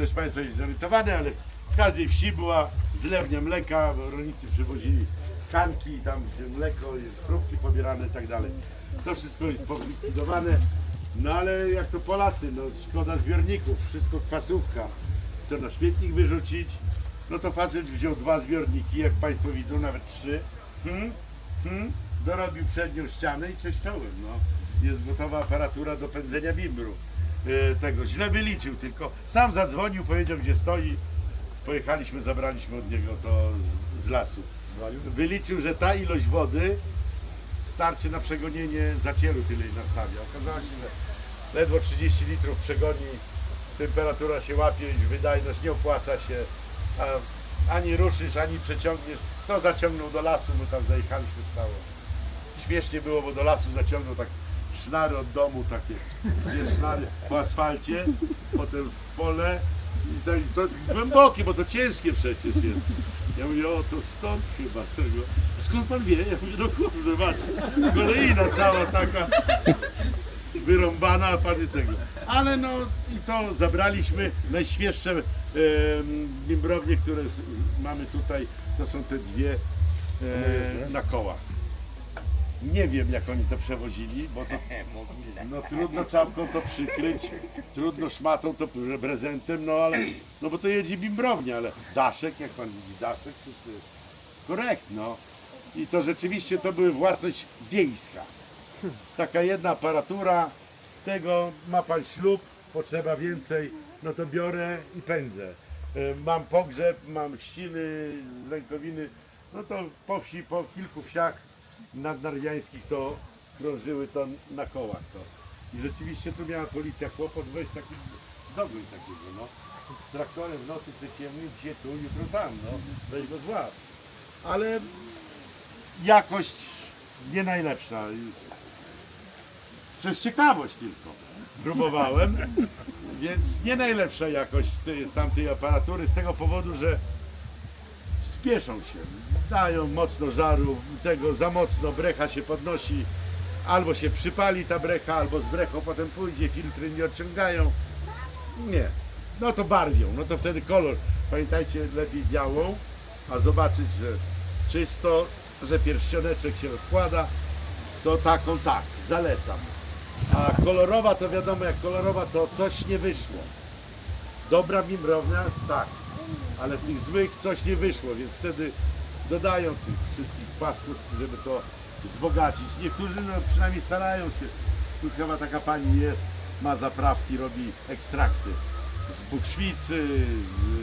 Też Państwo jest zorientowany, ale w każdej wsi była zlewnia mleka, bo rolnicy przywozili kanki, tam gdzie mleko, jest próbki pobierane i tak dalej. To wszystko jest polikwidowane. No ale jak to Polacy, no szkoda zbiorników, wszystko kwasówka. Co na śmietnik wyrzucić? No to facet wziął dwa zbiorniki, jak Państwo widzą, nawet trzy. Hmm? Hmm? Dorobił przednią ścianę i czyszczołem, no. Jest gotowa aparatura do pędzenia bimbru. E, tego źle wyliczył, tylko sam zadzwonił, powiedział gdzie stoi. Pojechaliśmy, zabraliśmy od niego to z, z lasu. Wyliczył, że ta ilość wody starczy na przegonienie zacieru tyle ile nastawia. Okazało się, że ledwo 30 litrów przegoni, temperatura się łapie, wydajność nie opłaca się, ani ruszysz, ani przeciągniesz. To zaciągnął do lasu, my tam zajechaliśmy stało. Śmiesznie było, bo do lasu zaciągnął tak sznary od domu, takie dwie sznary po asfalcie, potem w pole i to, to głębokie, bo to ciężkie przecież jest. Ja mówię, o to stąd chyba tego. Skąd pan wie? Ja mówię, no kurde, macie. Kolejna cała taka wyrąbana, a pan tego. Ale no i to zabraliśmy. Najświeższe e, bimbrownie, które z, mamy tutaj, to są te dwie e, na kołach. Nie wiem jak oni to przewozili, bo to no trudno czapką to przykryć, trudno szmatą to pre- prezentem, no ale, no bo to jedzie bimbrownia, ale daszek, jak pan widzi, daszek, wszystko jest korekt, no. I to rzeczywiście to były własność wiejska. Taka jedna aparatura, tego ma pan ślub, potrzeba więcej, no to biorę i pędzę. E, Mam pogrzeb, mam chrzciny, rękowiny, no to po wsi, po kilku wsiach nadnarwiańskich to krążyły to na kołach to. I rzeczywiście tu miała policja kłopot wejść taki dogoń takiego, no. Z traktorem w nocy przeciemny, dzisiaj tu, jutro tam, no. Weź go złap. Ale jakość nie najlepsza. Przez ciekawość tylko. Próbowałem, więc nie najlepsza jakość tej, z tamtej aparatury z tego powodu, że spieszą się, dają mocno żaru, tego za mocno, brecha się podnosi, albo się przypali ta brecha, albo z brechą potem pójdzie, filtry nie odciągają. Nie, no to barwią, no to wtedy kolor. Pamiętajcie, lepiej białą, a zobaczyć, że czysto, że pierścioneczek się rozkłada, to taką tak, zalecam. A kolorowa to wiadomo, jak kolorowa to coś nie wyszło. Dobra bimbrownia, tak, ale w tych złych coś nie wyszło, więc wtedy dodają tych wszystkich paskudstw, żeby to wzbogacić. Niektórzy no, przynajmniej starają się. Tu chyba taka pani jest, ma zaprawki, robi ekstrakty z bukszwicy,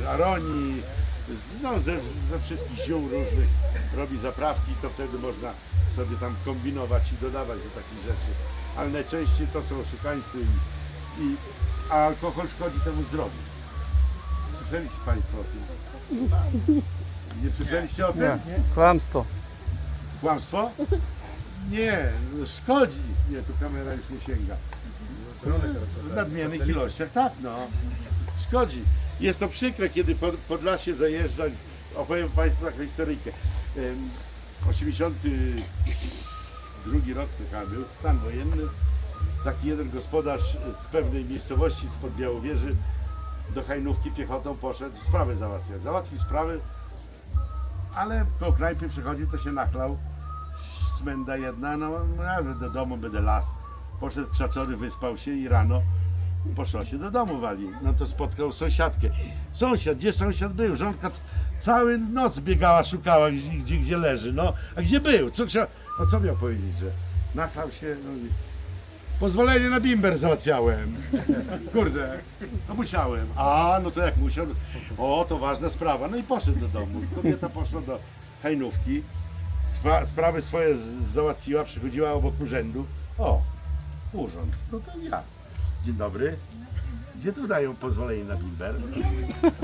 z aronii, z, no, ze, ze wszystkich ziół różnych robi zaprawki, to wtedy można sobie tam kombinować i dodawać do takich rzeczy. Ale najczęściej to są oszukańcy i, i a alkohol szkodzi temu zdrowiu. Słyszeliście Państwo o tym? Nie słyszeliście o tym? Nie, kłamstwo. Kłamstwo? Nie, szkodzi. Nie, tu kamera już nie sięga. W nadmiernych ilościach, tak no. Szkodzi. Jest to przykre, kiedy pod, Podlasie zajeżdża, opowiem Państwu taką historyjkę. Em, 82 rok to był, stan wojenny. Taki jeden gospodarz z pewnej miejscowości, spod Białowieży, do Hajnówki piechotą poszedł, sprawę załatwiać. Załatwił sprawę, ale koło knajpy przychodzi, to się nachlał. Smenda jedna, no razem do domu będę las. Poszedł krzaczory, wyspał się i rano poszła się do domu wali. No to spotkał sąsiadkę. Sąsiad, gdzie sąsiad był? Żonka c- całą noc biegała, szukała gdzie, gdzie, gdzie leży. No, a gdzie był? Co, no co miał powiedzieć, że nachlał się, no pozwolenie na bimber załatwiałem. Kurde, no musiałem. A, no to jak musiał? O, to ważna sprawa. No i poszedł do domu. Kobieta poszła do hajnówki, swa, sprawy swoje z- załatwiła, przychodziła obok urzędu. O, urząd, no to ja. Dzień dobry. Gdzie tu dają pozwolenie na bimber?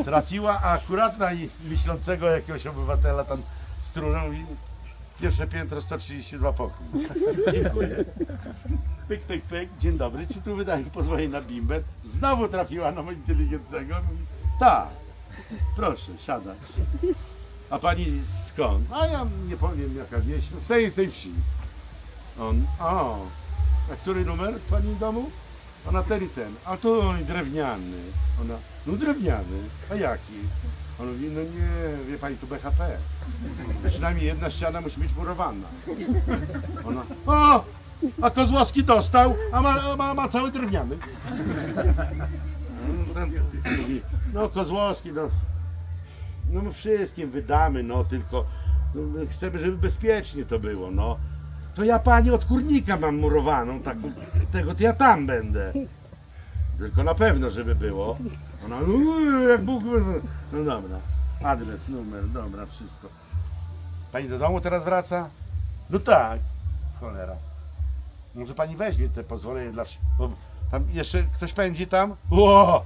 Trafiła akurat na myślącego jakiegoś obywatela tam z truną i pierwsze piętro 132 pokój. Dziękuję. Pyk, pyk, pyk, dzień dobry, czy tu wydaje pozwolenie na bimber? Znowu trafiła na inteligentnego. Mówi, tak, proszę, siadać. A pani skąd? A ja nie powiem jaka wieś, z tej, z tej wsi. On, o, a który numer pani domu? Ona ten i ten, a to drewniany. Ona, no drewniany, a jaki? On mówi, no nie, wie pani, tu BHP. Przynajmniej jedna ściana musi być murowana. Ona, o, a Kozłowski dostał, a ma, a ma, ma cały drewniany. Ten mówi, No Kozłowski, no, no my wszystkim wydamy, no tylko no, my chcemy, żeby bezpiecznie to było, no. To ja pani od kurnika mam murowaną, taką, tego to ja tam będę. Tylko na pewno, żeby było. Ona, "Uuu, jak Bóg, no dobra, adres, numer, dobra, wszystko. Pani do domu teraz wraca? No tak, cholera. Może pani weźmie te pozwolenie dla. Bo tam jeszcze ktoś pędzi tam? Ło!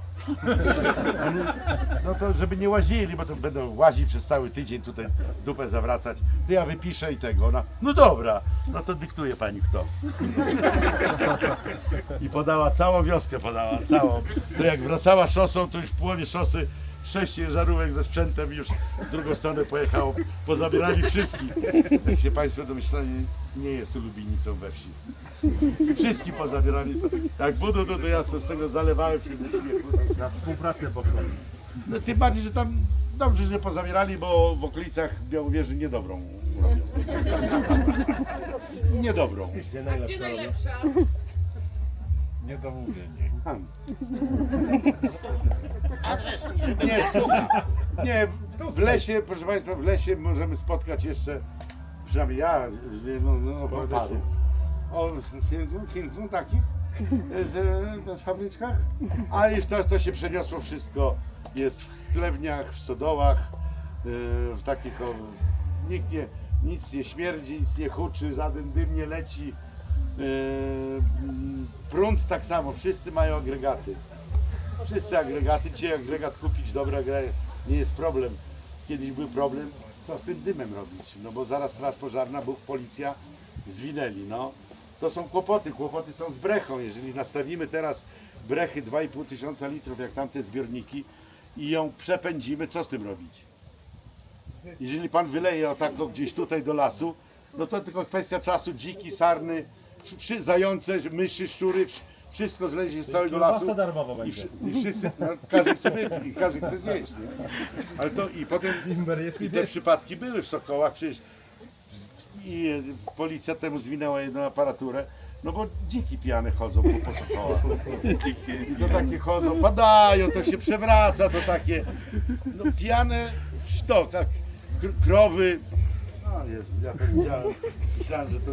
No to żeby nie łazili, bo to będą łazić przez cały tydzień tutaj dupę zawracać. To ja wypiszę i tego. Ona, no dobra, no to dyktuje pani kto. I podała całą wioskę, podała całą. To jak wracała szosą, to już w połowie szosy sześć ze sprzętem już w drugą stronę pojechało. Pozabierali wszystkich. Jak się państwo domyślali, nie jest ulubienicą we wsi. Wszystkich pozabierali. Jak budą, to, to ja to z tego zalewałem się. Na współpracę poszło. No, tym bardziej, że tam dobrze, że pozabierali, bo w okolicach Białowieży niedobrą robią. Niedobrą. Gdzie najlepsza robią? Niedomówienie. Tam. Nie, nie, w lesie, proszę Państwa, w lesie możemy spotkać jeszcze, przynajmniej ja, no, no, o paru, o kilku, kilku takich z, z fabryczkach, a już to, to się przeniosło wszystko, jest w chlewniach, w stodołach, yy, w takich, o, nikt nie, nic nie śmierdzi, nic nie huczy, żaden dym nie leci, mm, prąd tak samo, wszyscy mają agregaty. Wszyscy agregaty, dzisiaj agregat kupić, dobry agregat, nie jest problem. Kiedyś był problem, co z tym dymem robić, no bo zaraz straż pożarna, Bóg, policja zwinęli, no. To są kłopoty, kłopoty są z brechą, jeżeli nastawimy teraz brechy 2,5 tysiąca litrów, jak tamte zbiorniki i ją przepędzimy, co z tym robić? Jeżeli pan wyleje o tako gdzieś tutaj do lasu, no to tylko kwestia czasu, dziki, sarny, zające, myszy, szczury, wszystko zlezie z całego lasu. Kiełbasa darmowa I, będzie. wszy- I wszyscy, no, każdy chce wypić, i każdy chce zjeść, nie? Ale to i potem Bimber jest i te przypadki były w Sokołach, przecież i e, policja temu zwinęła jedną aparaturę, no bo dziki pijane chodzą po, po Sokołach. I to takie chodzą, padają, to się przewraca, to takie no, pijane w sztok, kr- krowy. A Jezu, ja to widziałem, myślałem, że to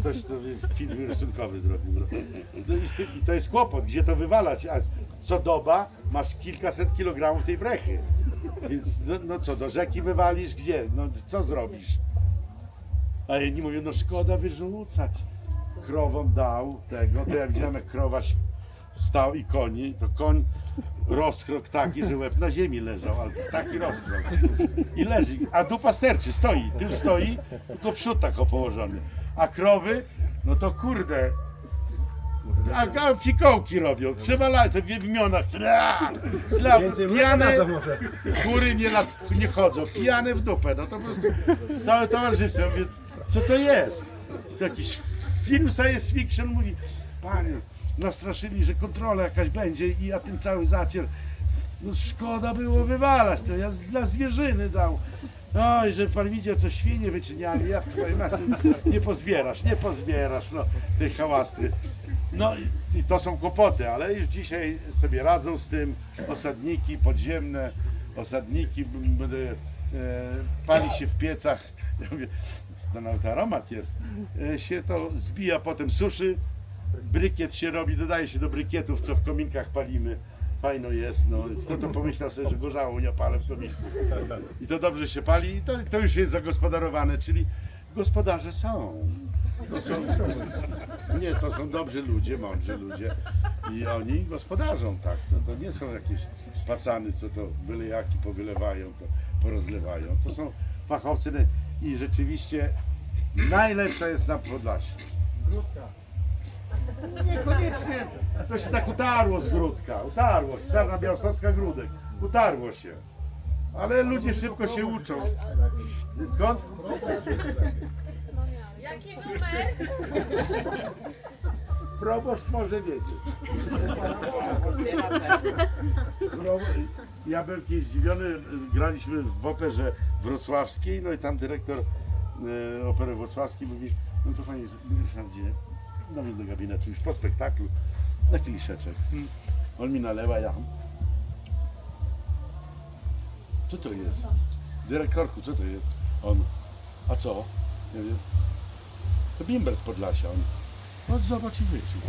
ktoś to film rysunkowy zrobił. No. No i, z I to jest kłopot, gdzie to wywalać, a co doba masz kilkaset kilogramów tej brechy. Więc no, no co, do rzeki wywalisz, gdzie? No co zrobisz? A jedni mówią, no szkoda wyrzucać. Krowom dał tego, to ja widziałem jak krowa ś- stał i koni, to koń rozkrok taki, że łeb na ziemi leżał, ale taki rozkrok. I leży, a dupa sterczy, stoi, tył stoi, tylko przód tak położony. A krowy, no to kurde, a, a fikołki robią, przewalają te w imionach, dla, Więcej pijane, mleka może. kury nie, lat, nie chodzą, pijane w dupę, no to po prostu całe towarzystwo, ja mówię, co to jest? To jakiś film science fiction mówi, panie, nastraszyli, że kontrola jakaś będzie i ja ten cały zacier, no szkoda było wywalać, to ja z- dla zwierzyny dał. Oj, że pan widział, co świnie wyczyniali, ja twoje maty, nie pozbierasz, nie pozbierasz, no, tej hałastry. No i- to są kłopoty, ale już dzisiaj sobie radzą z tym. Osadniki podziemne, osadniki, e, pali się w piecach, ja mówię, to nawet aromat jest, e, się to zbija, potem suszy, brykiet się robi, dodaje się do brykietów, co w kominkach palimy. Fajno jest, no. Kto to pomyślał sobie, że gorzało nie palę w kominku. I to dobrze się pali i to, to już jest zagospodarowane, czyli gospodarze są. To są. Nie, to są dobrzy ludzie, mądrzy ludzie i oni gospodarzą, tak. To, nie są jakieś pacany, co to byle jaki powylewają, to porozlewają. To są fachowcy i rzeczywiście najlepsza jest na Podlasiu. Niekoniecznie. To się tak utarło z grudka. Utarło się. Czarna białostocka grudek. Utarło się. Ale ludzie szybko się uczą. Skąd? Jaki numer? Proboszcz może wiedzieć. Ja byłem kiedyś zdziwiony, graliśmy w operze wrocławskiej, no i tam dyrektor e, opery wrocławskiej mówi, no to panie Ryszardzie, no więc do gabinetu już po spektaklu, na kieliszeczek. On mi nalewa, ja co to jest? Dyrektorku, co to jest? On, a co? Ja mówię, to bimber z Podlasia. On, no zobacz i wyczuł.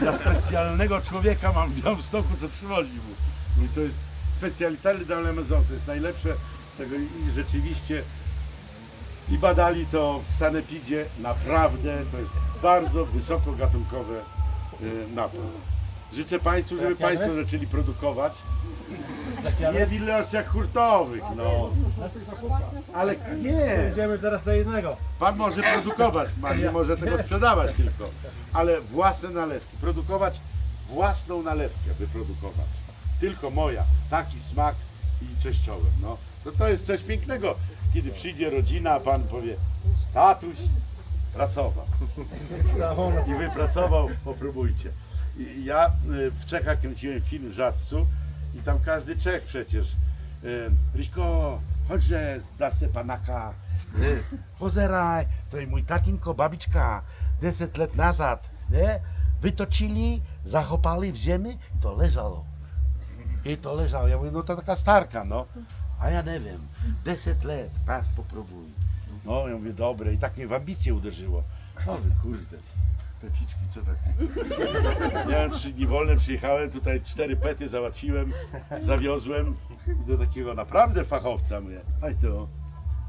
Dla specjalnego człowieka mam w Białymstoku, co przywozi mu. No i to jest specalité de la maison, to jest najlepsze tego i rzeczywiście i badali to w Sanepidzie, naprawdę to jest bardzo wysoko gatunkowe y, napój. Życzę Państwu, żeby Państwo zaczęli produkować. Nie w ilościach hurtowych, no. Ale nie, Idziemy teraz do jednego. Pan może produkować, pan nie może tego sprzedawać tylko. Ale własne nalewki, produkować własną nalewkę, wyprodukować. Tylko moja, taki smak i cześciołem, no. To, to jest coś pięknego, kiedy przyjdzie rodzina, pan powie, tatuś pracował i wypracował, popróbujcie. I ja y, w Czechach kręciłem film w Żadcu i tam każdy Czech przecież. y, Ryśko, chodźże, da se panaka. y, Pozeraj, to i mój tatinko, babiczka, 10 lat nazad, nie? Wytoczyli, zachopali w ziemi i to leżało. I to leżało. Ja mówię, no to taka starka, no. A ja nie wiem, 10 lat, pas popróbuj. No, ja mówię, dobre. I tak mnie w ambicje uderzyło. O wy kurde, pepiczki, co takie? Miałem trzy dni wolne, przyjechałem, tutaj cztery pety załatwiłem, zawiozłem do takiego naprawdę fachowca, mówię, chodź tu,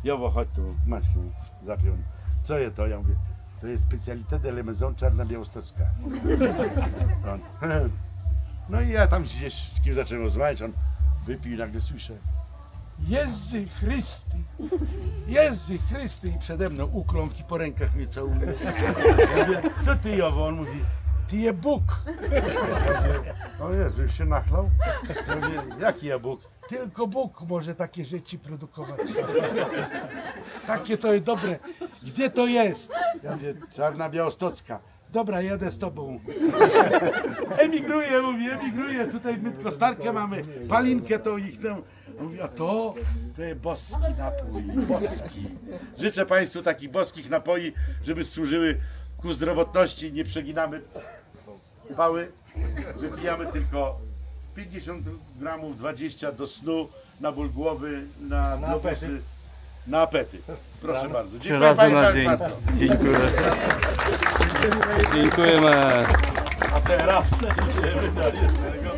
Jowo, chodź tu, masz tu, zapiął. Co je to? Ja mówię, to jest specalité de la maison czarna białostocka. No i ja tam gdzieś z kim zacząłem rozmawiać, on wypił i nagle słyszę Jezy Chrysty, Jezy Chrysty i przede mną ukląk i po rękach mnie całuje. Co ty Jowo? On mówi, ty je Bóg. Mówię, o Jezu, już się nachlał? Mówię, jaki ja Bóg? Tylko Bóg może takie rzeczy produkować. Takie to jest dobre. Gdzie to jest? Ja mówię, Czarna Białostocka. Dobra, jadę z tobą. Emigruję, mówię, emigruję. Tutaj my kostarkę mamy, palinkę tą ich tam. Mówi, a to, to jest boski napój, boski. Życzę Państwu takich boskich napoi, żeby służyły ku zdrowotności. Nie przeginamy pały, wypijamy tylko 50 gramów, 20 do snu, na ból głowy, na, na apetyt. Na apetyt. Proszę bardzo. Trzy Dziękuję razy na bardzo. dzień. Dziękuję. Dziękujemy. A teraz idziemy do jednego.